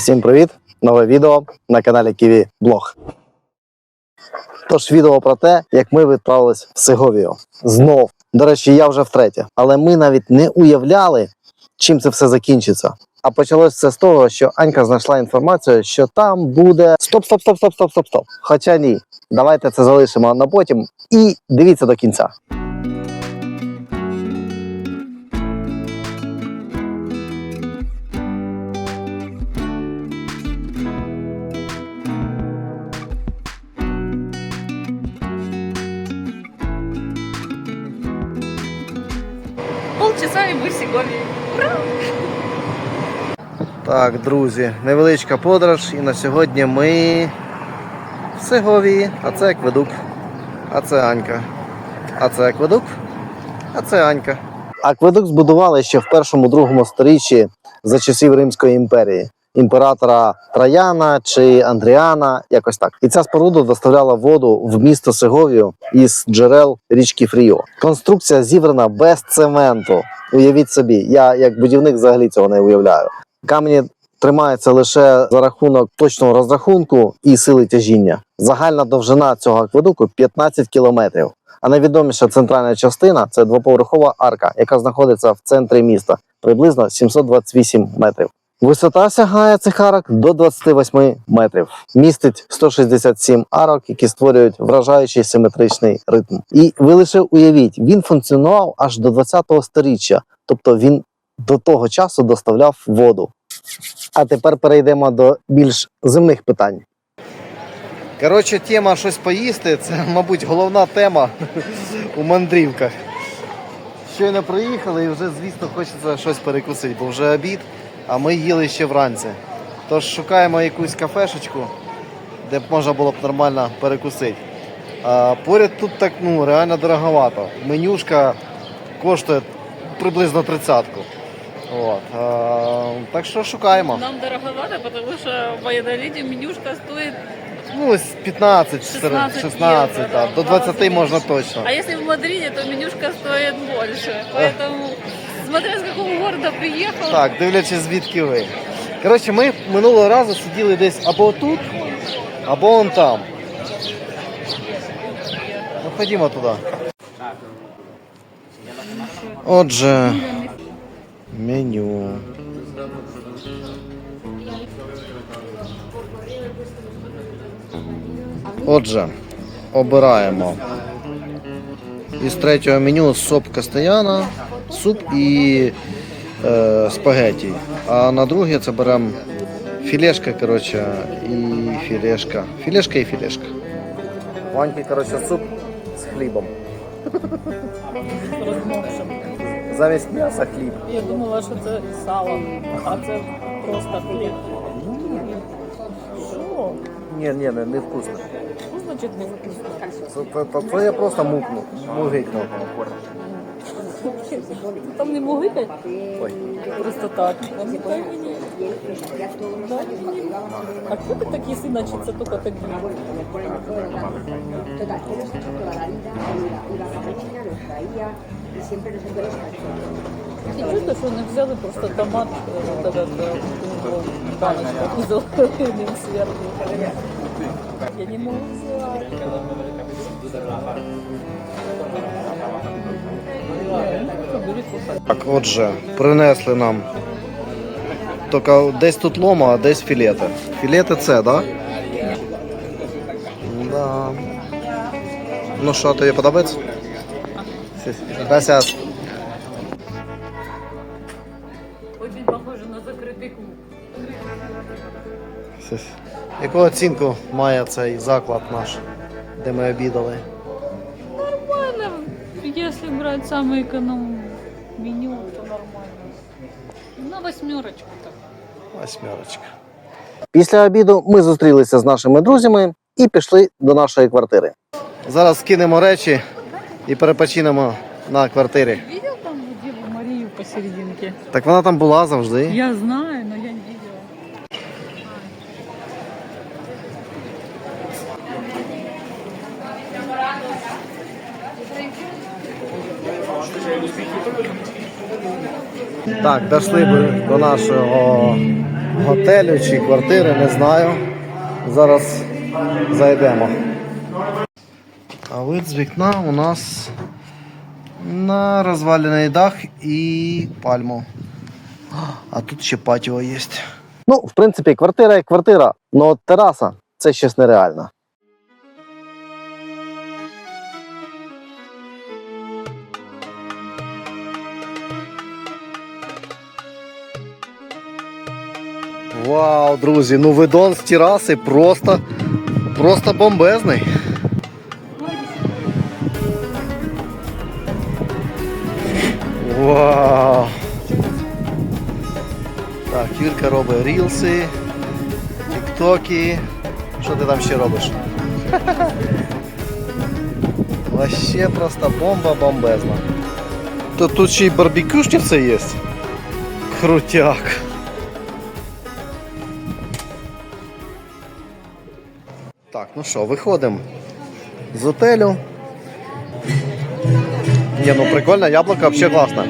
Всім привіт! Нове відео на каналі Ківі Блог. Тож відео про те, як ми відправились в Сеговію. Знов. До речі, я вже втретє. Але ми навіть не уявляли, чим це все закінчиться. А почалось все з того, що Анька знайшла інформацію, що там буде стоп, стоп, стоп, стоп, стоп, стоп, стоп. Хоча ні. Давайте це залишимо на потім і дивіться до кінця. Так, друзі, невеличка подорож, і на сьогодні ми в Сеговії, а це акведук, а це Анька. А це акведук, а це Анька. Акведук збудували ще в першому другому сторіччі за часів Римської імперії. Імператора Траяна чи Андріана, якось так. І ця споруда доставляла воду в місто Сеговію із джерел річки Фріо. Конструкція зібрана без цементу. Уявіть собі, я як будівник взагалі цього не уявляю. Камені тримаються лише за рахунок точного розрахунку і сили тяжіння. Загальна довжина цього акведуку 15 кілометрів. А найвідоміша центральна частина це двоповерхова арка, яка знаходиться в центрі міста, приблизно 728 метрів. Висота сягає цих арок до 28 метрів. Містить 167 арок, які створюють вражаючий симетричний ритм. І ви лише уявіть, він функціонував аж до 20-го сторіччя, тобто він до того часу доставляв воду. А тепер перейдемо до більш земних питань. Коротше, тема щось поїсти це, мабуть, головна тема у мандрівках. Щойно приїхали і вже, звісно, хочеться щось перекусити, бо вже обід, а ми їли ще вранці. Тож шукаємо якусь кафешечку, де б можна було б нормально перекусити. А, поряд тут так ну, реально дороговато. Менюшка коштує приблизно тридцятку. От, а, так що шукаємо. Нам дороговато, потому что в Valladolid менюшка стоит... Ну, ось 15, 16, 16 16 євро, да. да, до 20 рази можна точно. А если в Мадриде, то менюшка стоит больше. Поэтому, смотря с какого города приехал, Так, дивлячись звідки ви. Коротше, ми минулого разу сиділи десь або тут, або вон там. Ну, ходімо туди. Отже, меню. Отже, обираємо із третього меню соп кастаяна, суп і е, спагеті. А на друге це беремо філешка, коротше, і філешка. Філешка і філешка. Ваньки, коротше, суп з хлібом. Замість м'яса хліб. я думала, що це сало, а це просто хліб. Що? Ні, ні, не, не вкусно. Що значить не вкусно? Це, це, це я просто мукну. Мугикну. Там не могли Ой. Просто так. Там не дай мені. Дай мені. А хто ти такий син, чи це тільки тобі? І чуєте, що не взяли просто томат, е, вот этот, е, ну, баночку, і залили ним зверху. Я не можу взяти. Так, отже, принесли нам. Тільки десь тут лома, а десь філети. Філети це, так? Да? Да. Ну що, тобі подобається? Gracias. Очень похоже на закритий клуб. Яку оцінку має цей заклад наш, де ми обідали? Нормально, если брать самое эконом меню, то нормально. На восьмерочку так. Восьмерочка. Після обіду ми зустрілися з нашими друзями і пішли до нашої квартири. Зараз скинемо речі і перепочинемо на квартирі. Видел там Деву Марию посерединке? Так вона там була завжди. Я знаю, но я не видела. Так, дійшли ми до нашого готелю чи квартири, не знаю. Зараз зайдемо. А вид з вікна у нас на розвалений дах і пальму. А тут ще патіо є. Ну, в принципі, квартира як квартира, але тераса це щось нереальне. Вау, друзі, ну видон з тераси просто, просто бомбезний. Вау. Так, Юрка робить рілси, тіктоки. Що ти там ще робиш? Вообще просто бомба бомбезна. То тут ще й барбекюшниця є. Крутяк. Так, ну що, виходимо з готелю. Ні, ну прикольно, яблуко взагалі класне.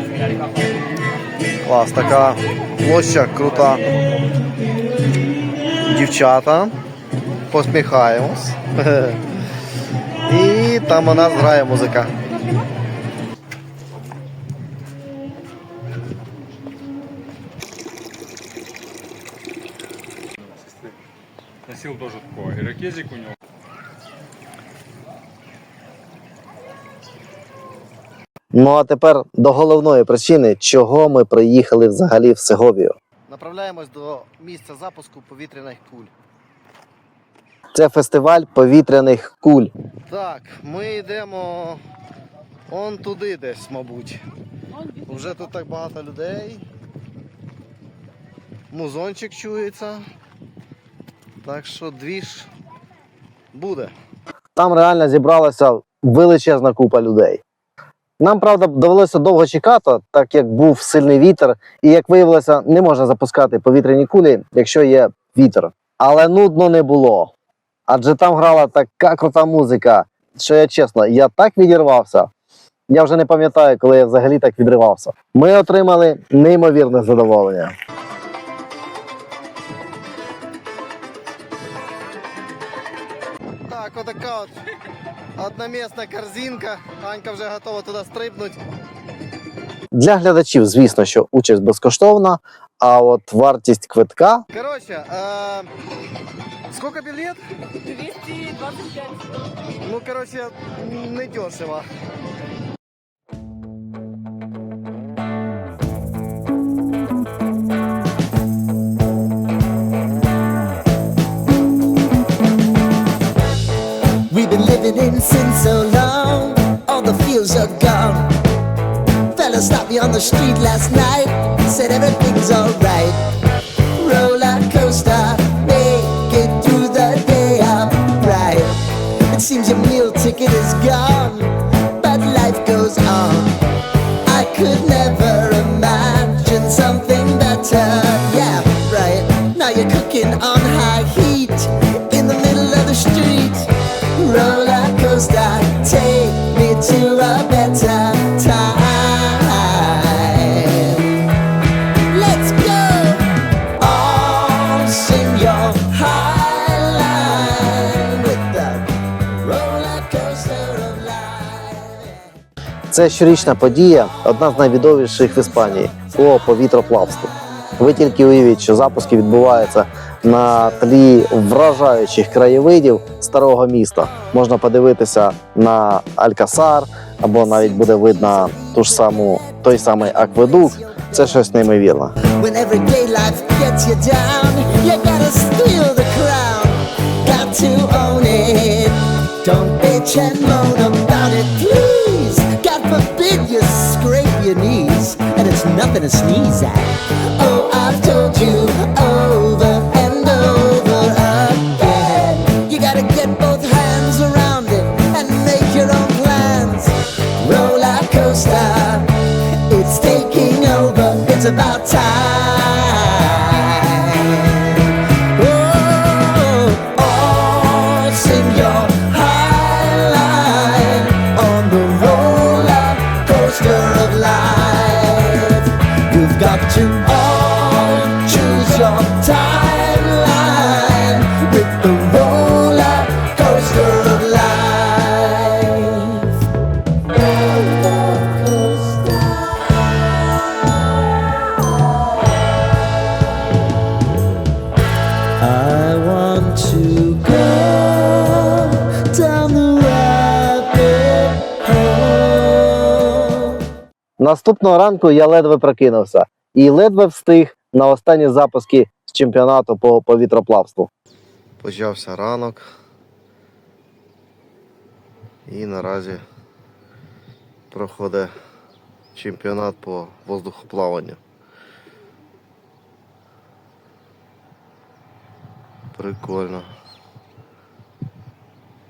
Клас, така площа крута. Дівчата. Посміхаємось. І там у нас грає музика. Носил тоже такой ирокезик у него. Ну а тепер до головної причини, чого ми приїхали взагалі в Сеговію. Направляємось до місця запуску повітряних куль. Це фестиваль повітряних куль. Так, ми йдемо он туди десь, мабуть. Вже тут так багато людей. Музончик чується. Так що двіж буде. Там реально зібралася величезна купа людей. Нам, правда, довелося довго чекати, так як був сильний вітер, і як виявилося, не можна запускати повітряні кулі, якщо є вітер. Але нудно не було. Адже там грала така крута музика, що я чесно, я так відірвався. Я вже не пам'ятаю, коли я взагалі так відривався. Ми отримали неймовірне задоволення. Так, отака от одномісна корзинка. Анька вже готова туди стрибнути. Для глядачів, звісно, що участь безкоштовна, а от вартість квитка. Коротше, е, скільки білет? 225. Ну, коротше, не дешево. We've been living in sin so long, all the fields are gone. Fella stopped me on the street last night, said everything's alright. Roller coaster, make it through the day upright. It seems your meal ticket is gone, but life goes on. I could never imagine something better. Це щорічна подія, одна з найвідоміших в Іспанії по повітроплавству. Ви тільки уявіть, що запуски відбуваються на тлі вражаючих краєвидів старого міста. Можна подивитися на Алькасар, або навіть буде видно ту ж саму той самий акведук. Це щось неймовірне. Don't bitch and moan sneeze at. Наступного ранку я ледве прокинувся і ледве встиг на останні запуски з чемпіонату по повітроплавству. Почався ранок. І наразі проходить чемпіонат по воздухоплаванню. Прикольно.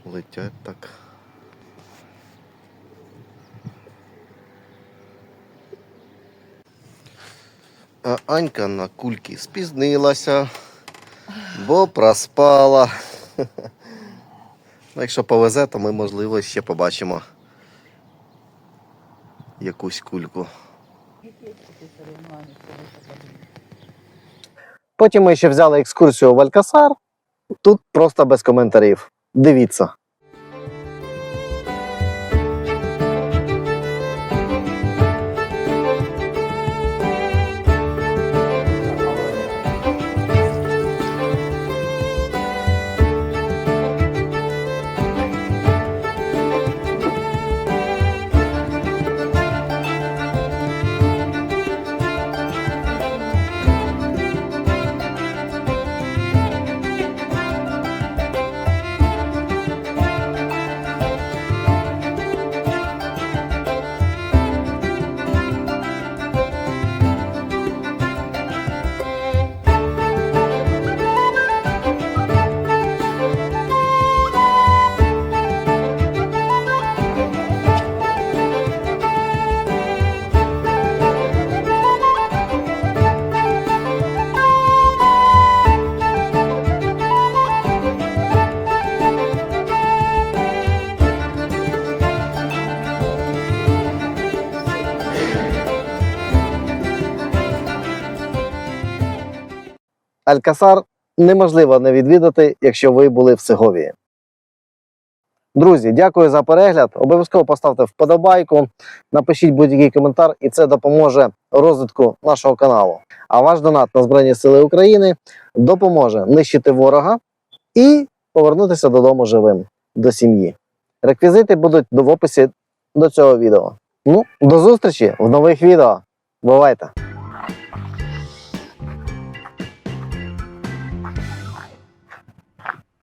Летять так. А Анька на кульки спізнилася, бо проспала. Ну, Якщо повезе, то ми, можливо, ще побачимо якусь кульку. Потім ми ще взяли екскурсію в Алькасар. Тут просто без коментарів. Дивіться. Алькасар неможливо не відвідати, якщо ви були в Сеговії. Друзі, дякую за перегляд. Обов'язково поставте вподобайку, напишіть будь-який коментар, і це допоможе розвитку нашого каналу. А ваш донат на Збройні Сили України допоможе нищити ворога і повернутися додому живим до сім'ї. Реквізити будуть в описі до цього відео. Ну, до зустрічі в нових відео. Бувайте!